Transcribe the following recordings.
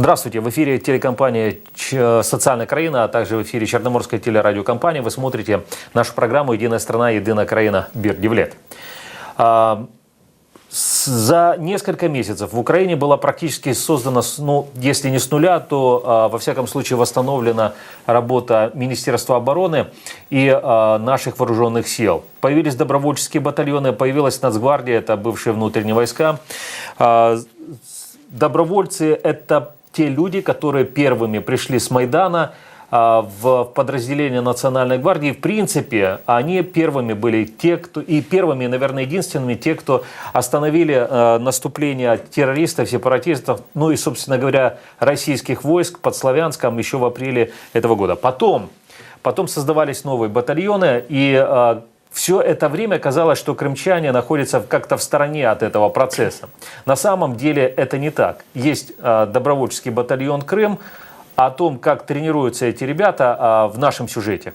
Здравствуйте. В эфире телекомпания «Социальная краина», а также в эфире Черноморская телерадиокомпания. Вы смотрите нашу программу «Единая страна, единая краина. Бир А, За несколько месяцев в Украине была практически создана, ну, если не с нуля, то, а, во всяком случае, восстановлена работа Министерства обороны и а, наших вооруженных сил. Появились добровольческие батальоны, появилась Нацгвардия, это бывшие внутренние войска. Добровольцы – это те люди, которые первыми пришли с Майдана а, в подразделение Национальной гвардии. В принципе, они первыми были те, кто и первыми, наверное, единственными те, кто остановили э, наступление террористов, сепаратистов, ну и, собственно говоря, российских войск под Славянском еще в апреле этого года. Потом, потом создавались новые батальоны, и э, все это время казалось, что крымчане находятся как-то в стороне от этого процесса. На самом деле это не так. Есть э, добровольческий батальон Крым. О том, как тренируются эти ребята, э, в нашем сюжете.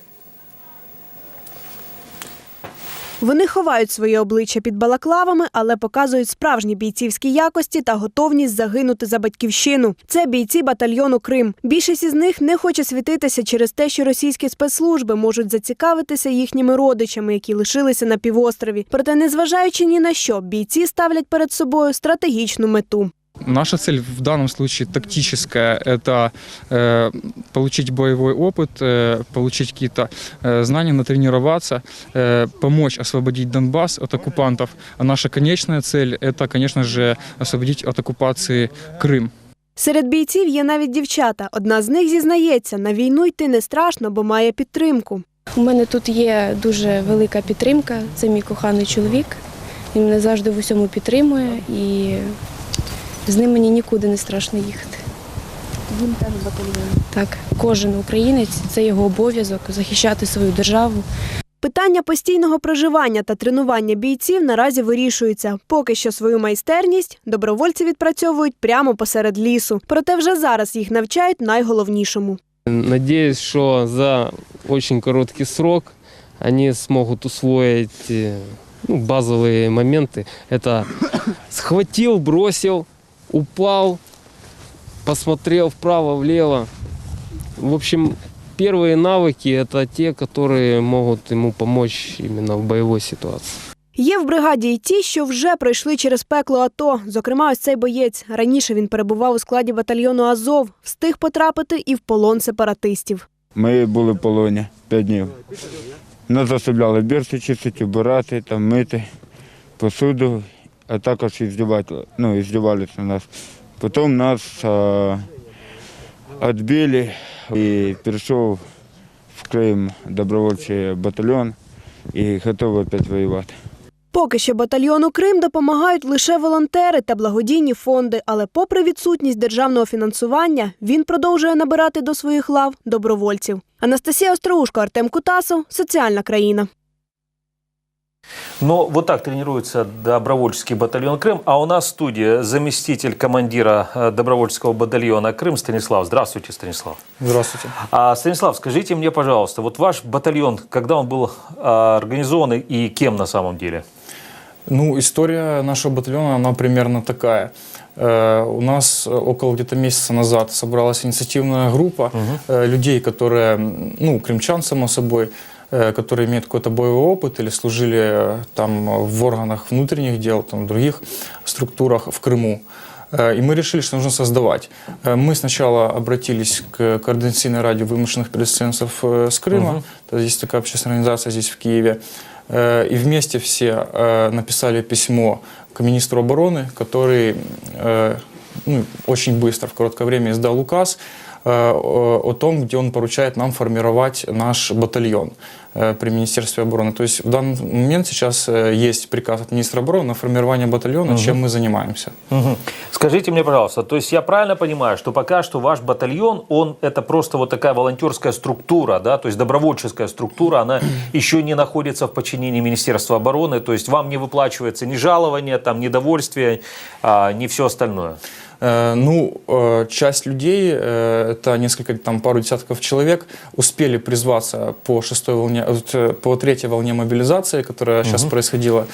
Вони ховають своє обличчя під балаклавами, але показують справжні бійцівські якості та готовність загинути за батьківщину. Це бійці батальйону Крим. Більшість із них не хоче світитися через те, що російські спецслужби можуть зацікавитися їхніми родичами, які лишилися на півострові. Проте, незважаючи ні на що, бійці ставлять перед собою стратегічну мету. Наша цель в данном случае тактическая – это э, получить боевой опыт, э, получить какие-то э, знания, натренироваться, э, помочь освободить Донбасс от оккупантов. А наша конечная цель – это, конечно же, освободить от оккупации Крым. Серед бійців є навіть дівчата. Одна з них зізнається, на війну йти не страшно, бо має підтримку. У мене тут є дуже велика підтримка. Це мій коханий чоловік. Він мене завжди в усьому підтримує і з ним мені нікуди не страшно їхати. Він теж батальйон. Так, кожен українець це його обов'язок захищати свою державу. Питання постійного проживання та тренування бійців наразі вирішується. Поки що свою майстерність добровольці відпрацьовують прямо посеред лісу. Проте вже зараз їх навчають найголовнішому. Надеюсь, что за очень короткий срок они смогут усвоить э, ну, базовые моменты. Это схватил, бросил, упал, посмотрел вправо-влево. В общем, первые навыки – это те, которые могут ему помочь именно в боевой ситуации. Є в бригаді й ті, що вже пройшли через пекло АТО. Зокрема, ось цей боєць. Раніше він перебував у складі батальйону Азов, встиг потрапити і в полон сепаратистів. Ми були в полоні 5 днів. Нас заставляли бірси чистити, вбирати, там, мити посуду, а також іздівати, ну, іздівалися на нас. Потім нас а, відбили і перейшов в Крим добровольчий батальйон і готовий опять воювати. Поки що батальйону Крим допомагають лише волонтери та благодійні фонди. Але, попри відсутність державного фінансування, він продовжує набирати до своїх лав добровольців. Анастасія Остроушко, Артем Кутасов, соціальна країна. Но вот так тренируется добровольческий батальон Крым. А у нас в студии заместитель командира э, добровольческого батальона Крым Станислав. Здравствуйте, Станислав. Здравствуйте. А, Станислав, скажите мне, пожалуйста, вот ваш батальон, когда он был а, организован и кем на самом деле? Ну, история нашего батальона, она примерно такая. Э, У нас э, около где-то месяца назад собралась инициативная группа э, людей, которые, ну, крымчан, само собой, э, которые имеют какой-то боевой опыт или служили э, там э, в органах внутренних дел, там, в других структурах в Крыму. Э, И мы решили, что нужно создавать. Э, Мы сначала обратились к координационной раде вымышленных переселенцев э, с Крыма. То есть такая общественная организация здесь, в Киеве. Э, И вместе все э, написали письмо к министру обороны, который э, ну, очень быстро, в короткое время издал указ э, о о том, где он поручает нам формировать наш батальон э, при Министерстве обороны. То есть в данный момент сейчас э, есть приказ от министра обороны на формирование батальона, чем мы занимаемся. Мгм. Скажите мне, пожалуйста, то есть я правильно понимаю, что пока что ваш батальон, он это просто вот такая волонтерская структура, да, то есть добровольческая структура, она еще не находится в подчинении Министерства обороны, то есть вам не выплачивается ни жалование, там, ни довольствие, а, ни все остальное. Э, Ну, э, часть людей, э, это несколько, там, пару десятков человек, успели призваться по шестой волне, по третьей волне мобилизации, которая сейчас происходила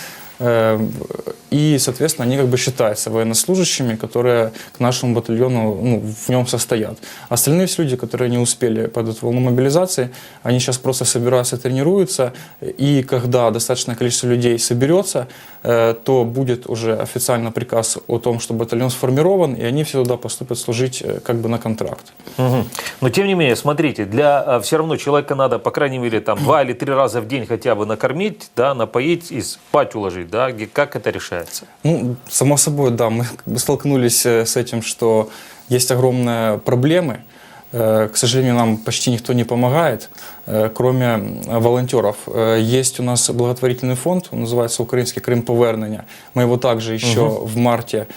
И, соответственно, они как бы считаются военнослужащими, которые к нашему батальону ну, в нем состоят. Остальные все люди, которые не успели под эту волну мобилизации, они сейчас просто собираются, тренируются. И когда достаточное количество людей соберется, то будет уже официально приказ о том, что батальон сформирован, и они все туда поступят служить э, как бы на контракт. Мгм. Но тем не менее, смотрите, для все равно человека надо, по крайней мере, там два или три раза в день хотя бы накормить, да, напоить и спать уложить, да, как это решается? Ну, само собой, да, мы столкнулись э, с этим, что есть огромные проблемы. Э, К сожалению, нам почти никто не помогает, э, кроме волонтеров. Э, Есть у нас благотворительный фонд, он называется «Украинский Крым повернення». Мы его также еще в марте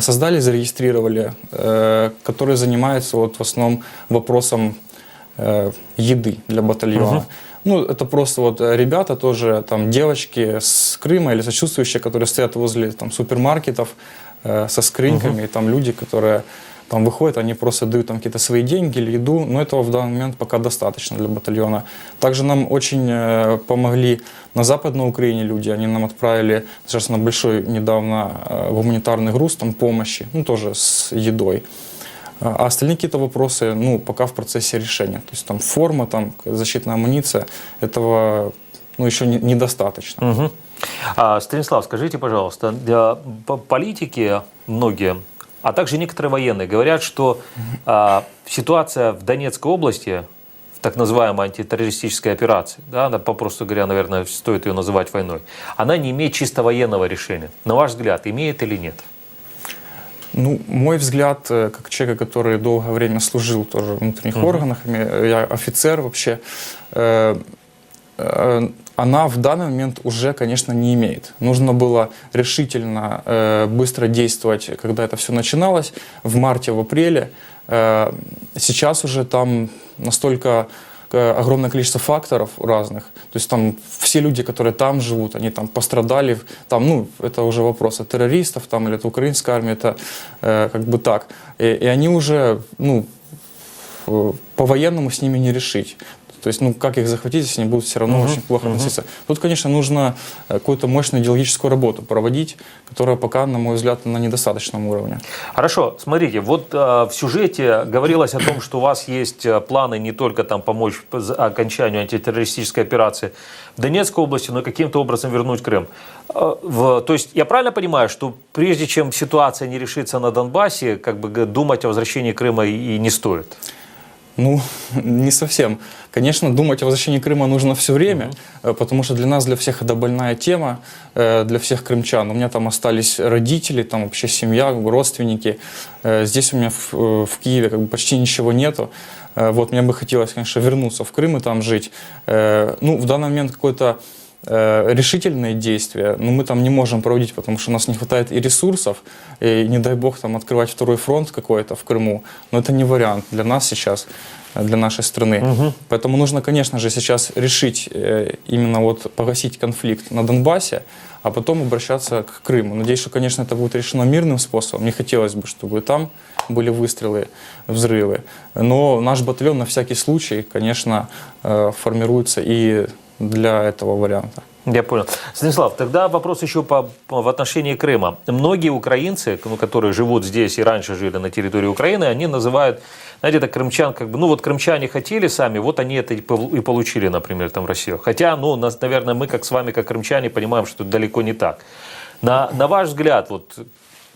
создали, зарегистрировали, который занимается вот в основном вопросом еды для батальона. Ну, это просто вот ребята тоже, там, девочки с Крыма или сочувствующие, которые стоят возле там, супермаркетов э, со скрыньками, и там люди, которые там выходят, они просто дают там какие-то свои деньги или еду, но этого в данный момент пока достаточно для батальона. Также нам очень э, помогли на Западной Украине люди, они нам отправили достаточно большой недавно э, гуманитарный груз там помощи, ну тоже с едой. А остальные какие-то вопросы, ну, пока в процессе решения. То есть там форма, там защитная амуниция, этого, ну, еще не- недостаточно. Мгм. А, Станислав, скажите, пожалуйста, для по- политики многие, а также некоторые военные говорят, что а, ситуация в Донецкой области, в так называемой антитеррористической операции, да, она, попросту говоря, наверное, стоит ее называть войной, она не имеет чисто военного решения. На ваш взгляд, имеет или нет? Ну, мой взгляд, э, как человека, который долгое время служил тоже в внутренних органах, име- я офицер вообще, э, э, она в данный момент уже, конечно, не имеет. Нужно было решительно, э, быстро действовать, когда это все начиналось, в марте, в апреле. Э, Сейчас уже там настолько э, огромное количество факторов разных. То есть там все люди, которые там живут, они там пострадали, там, ну, это уже вопрос от террористов, там, или это украинская армия, это э, как бы так. И, и они уже, ну, э, по-военному с ними не решить. То есть, ну, как их захватить, если они будут все равно очень плохо относиться. Тут, конечно, нужно э, какую-то мощную идеологическую работу проводить, которая пока, на мой взгляд, на недостаточном уровне. Хорошо, смотрите, вот э, в сюжете говорилось о том, что у вас есть э, планы не только там помочь по окончанию антитеррористической операции в Донецкой области, но и каким-то образом вернуть Крым. Э, в- то есть я правильно понимаю, что прежде чем ситуация не решится на Донбассе, как бы думать о возвращении Крыма и, и не стоит? Ну, не совсем. Конечно, думать о возвращении Крыма нужно все время, э, потому что для нас, для всех это больная тема, э, для всех крымчан. У меня там остались родители, там вообще семья, родственники. Э, Здесь у меня в, в Киеве как бы почти ничего нету. Вот мне бы хотелось, конечно, вернуться в Крым и там жить. Ну, в данный момент какой-то решительные действия, но мы там не можем проводить, потому что у нас не хватает и ресурсов, и не дай бог там открывать второй фронт какой-то в Крыму, но это не вариант для нас сейчас, э, для нашей страны. Поэтому нужно, конечно же, сейчас решить э, именно вот погасить конфликт на Донбассе, а потом обращаться к Крыму. Надеюсь, что, конечно, это будет решено мирным способом. Не хотелось бы, чтобы там были выстрелы, взрывы. Но наш батальон на всякий случай, конечно, э, формируется и для этого варианта. Я понял. Станислав, тогда вопрос еще по, по- в отношении Крыма. Многие украинцы, ну, которые живут здесь и раньше жили на территории Украины, они называют, знаете, это крымчан, как бы, ну вот крымчане хотели сами, вот они это и пол- и получили, например, там в Россию. Хотя, ну, нас, наверное, мы, как с вами, как крымчане, понимаем, что это далеко не так. На, на ваш взгляд, вот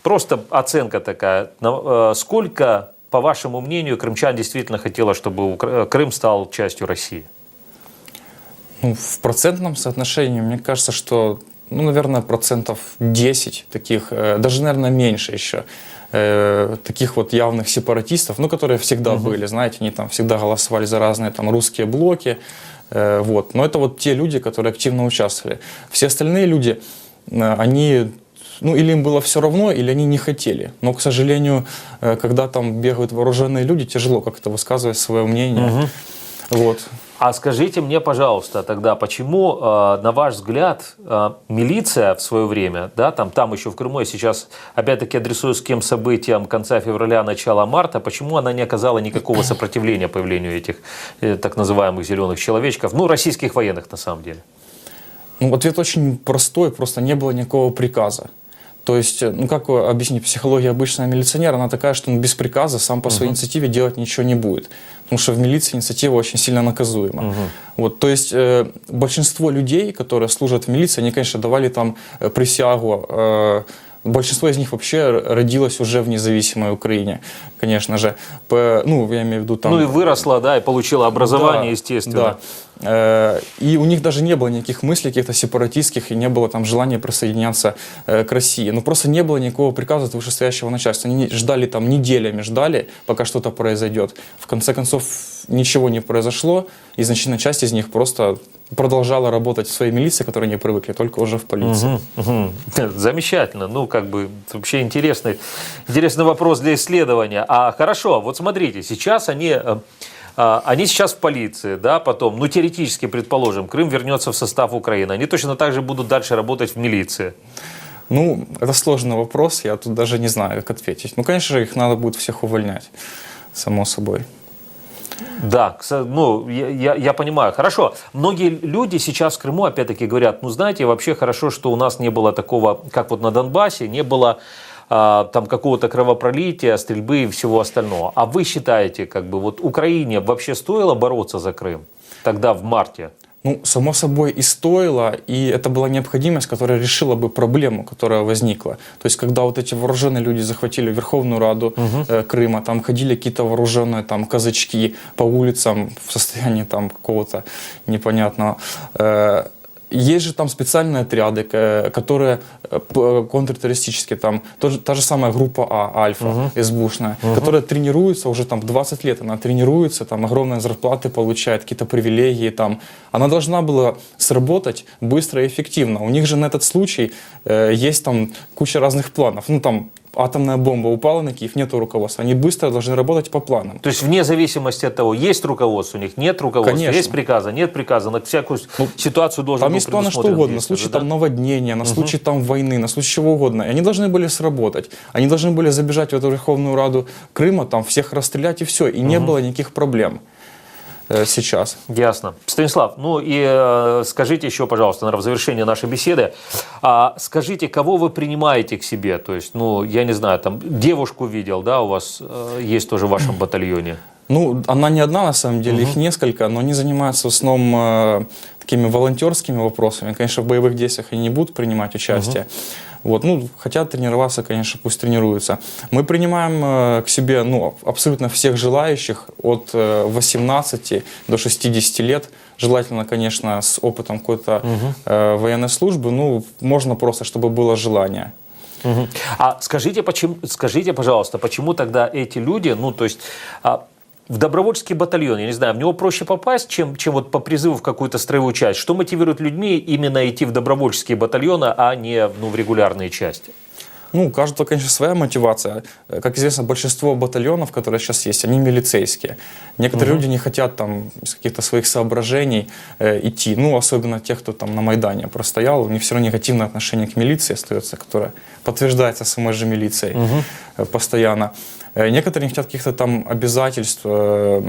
просто оценка такая, на- э, сколько, по вашему мнению, крымчан действительно хотело, чтобы Укра- Крым стал частью России? Ну, в процентном соотношении, мне кажется, что, ну, наверное, процентов 10 таких, э, даже, наверное, меньше еще, э, таких вот явных сепаратистов, ну, которые всегда были, знаете, они там всегда голосовали за разные там русские блоки, э, вот. Но это вот те люди, которые активно участвовали. Все остальные люди, э, они ну, или им было все равно, или они не хотели. Но, к сожалению, когда там бегают вооруженные люди, тяжело как-то высказывать свое мнение. Вот. А скажите мне, пожалуйста, тогда, почему, э, на ваш взгляд, э, милиция в свое время, да, там, там еще в Крыму, я сейчас опять-таки адресуюсь к тем событиям конца февраля, начала марта, почему она не оказала никакого сопротивления появлению этих э, так называемых зеленых человечков, ну, российских военных на самом деле? Ну, ответ очень простой, просто не было никакого приказа. То есть, э, ну как объяснить, психология обычного милиционера, она такая, что он без приказа сам по своей инициативе делать ничего не будет. Потому что в милиции инициатива очень сильно наказуема. Вот, то есть э, большинство людей, которые служат в милиции, они, конечно, давали там э, присягу. э, большинство из них вообще родилось уже в независимой Украине, конечно же. По- ну, я имею в виду там... Ну и выросла, да, и получила образование, Да, естественно. Да. Э, И у них даже не было никаких мыслей каких-то сепаратистских, и не было там желания присоединяться э, к России. Ну просто не было никакого приказа от вышестоящего начальства. Они ждали там неделями, ждали, пока что-то произойдет. В конце концов, ничего не произошло, и значительная часть из них просто продолжала работать в своей милиции, к которой не привыкли, только уже в полиции. Мгм. Замечательно. Ну, как бы, вообще интересный, интересный вопрос для исследования. А хорошо, вот смотрите, сейчас они, э, а, они сейчас в полиции, да, потом, ну, теоретически, предположим, Крым вернется в состав Украины. Они точно так же будут дальше работать в милиции. Ну, это сложный вопрос, я тут даже не знаю, как ответить. Ну, конечно же, их надо будет всех увольнять, само собой. Да, ну, я- я понимаю. Хорошо. Многие люди сейчас в Крыму, опять-таки, говорят, ну, знаете, вообще хорошо, что у нас не было такого, как вот на Донбассе, не было а, там какого-то кровопролития, стрельбы и всего остального. А вы считаете, как бы, вот Украине вообще стоило бороться за Крым тогда в марте? Ну, само собой и стоило, и это была необходимость, которая решила бы проблему, которая возникла. То есть, когда вот эти вооруженные люди захватили Верховную Раду э, Крыма, там ходили какие-то вооруженные там казачки по улицам в состоянии там какого-то непонятного. э, есть же там специальные отряды, которые э, п- контртеррористические, там тоже, та же самая группа А, Альфа, СБУшная, которая тренируется уже там 20 лет, она тренируется, там огромные зарплаты получает, какие-то привилегии там. Она должна была сработать быстро и эффективно. У них же на этот случай э, есть там куча разных планов. Ну там атомная бомба упала на Киев, нету руководства. Они быстро должны работать по планам. То есть вне зависимости от того, есть руководство у них, нет руководства, Конечно. есть приказа, нет приказа, на всякую ситуацию должен Там есть планы что предусмотрен угодно, на случай да? там наводнения, на случай там войны, на случай чего угодно. И они должны были сработать. Они должны были забежать в эту Верховную Раду Крыма, там всех расстрелять и все. И не было никаких проблем сейчас. Ясно. Станислав, ну и э, скажите еще, пожалуйста, наверное, в завершение нашей беседы, а, скажите, кого вы принимаете к себе? То есть, ну, я не знаю, там девушку видел, да, у вас э, есть тоже в вашем батальоне? Ну, она не одна, на самом деле, их несколько, но они занимаются в основном э, такими волонтерскими вопросами. Конечно, в боевых действиях они не будут принимать участие. Вот, ну, хотят тренироваться, конечно, пусть тренируются. Мы принимаем э, к себе, ну, абсолютно всех желающих от э, 18 до 60 лет. Желательно, конечно, с опытом какой-то э, военной службы. Ну, можно просто, чтобы было желание. Мгм. А скажите, почему, скажите, пожалуйста, почему тогда эти люди, ну, то есть а, в добровольческий батальон, я не знаю, в него проще попасть, чем, чем вот по призыву в какую-то строевую часть? Что мотивирует людьми именно идти в добровольческие батальоны, а не ну, в регулярные части? Ну, у каждого, конечно, своя мотивация. Э, Как известно, большинство батальонов, которые сейчас есть, они милицейские. Некоторые люди не хотят там из каких-то своих соображений э, идти. Ну, особенно те, кто там на Майдане простоял, у них все равно негативное отношение к милиции остается, которое подтверждается самой же милицией э, постоянно. Э, Некоторые не хотят каких-то там обязательств. э,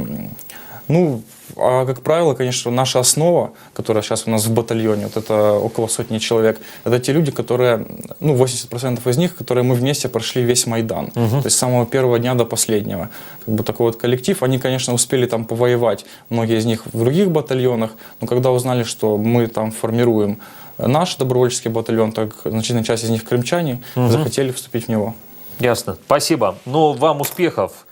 Ну, а как правило, конечно, наша основа, которая сейчас у нас в батальоне, вот это около сотни человек, это те люди, которые, ну, 80% из них, которые мы вместе прошли весь Майдан. То есть с самого первого дня до последнего. Как бы такой вот коллектив. Они, конечно, успели там повоевать, многие из них в других батальонах, но когда узнали, что мы там формируем наш добровольческий батальон, так значительная часть из них крымчане, захотели вступить в него. Ясно. Спасибо. Ну, вам успехов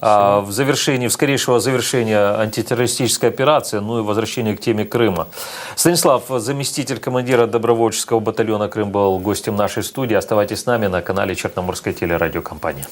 а, в завершении, в скорейшего завершения антитеррористической операции, ну и возвращения к теме Крыма. Станислав, заместитель командира добровольческого батальона Крым, был гостем нашей студии. Оставайтесь с нами на канале Черноморской телерадиокомпании.